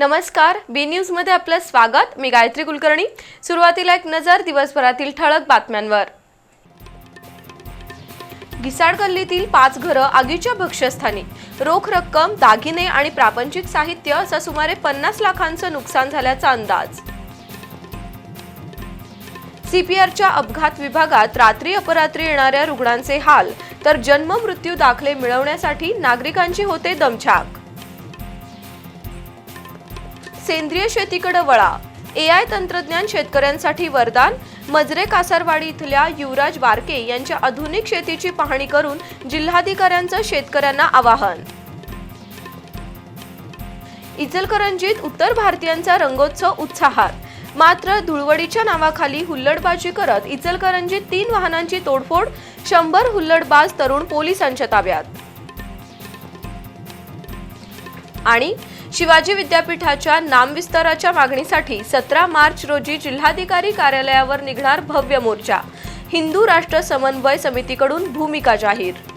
नमस्कार बी न्यूजमध्ये आपलं स्वागत. मी गायत्री कुलकर्णी. सुरुवातीला एक नजर दिवसभरातील ठळक बातम्यांवर. घिसाड गल्लीतील पाच घरं आगीच्या भक्ष्यस्थानी. रोख रक्कम दागिने आणि प्रापंचिक साहित्य असं सुमारे पन्नास लाखांचं नुकसान झाल्याचा अंदाज. सीपीआरच्या अपघात विभागात रात्री अपरात्री येणाऱ्या रुग्णांचे हाल तर जन्म मृत्यू दाखले मिळवण्यासाठी नागरिकांची होते दमछाक. सेंद्रिय शेतीकडे वळा. ए आय तंत्रज्ञान शेतकऱ्यांसाठी वरदान. मजरे कासारवाडी इथल्या युवराज वारके यांच्या आधुनिक शेतीची पाहणी करून जिल्हाधिकाऱ्यांचं शेतकऱ्यांना आवाहन. इचलकरंजीत उत्तर भारतीयांचा रंगोत्सव उत्साहात. मात्र धुळवडीच्या नावाखाली हुल्लडबाजी करत इचलकरंजीत तीन वाहनांची तोडफोड शंभर हुल्लडबाज तरुण पोलिसांच्या ताब्यात. आणि शिवाजी विद्यापीठाच्या नामविस्ताराच्या मागणीसाठी सतरा मार्च रोजी जिल्हाधिकारी कार्यालयावर निघणार भव्य मोर्चा. हिंदू राष्ट्र समन्वय समितीकडून भूमिका जाहीर.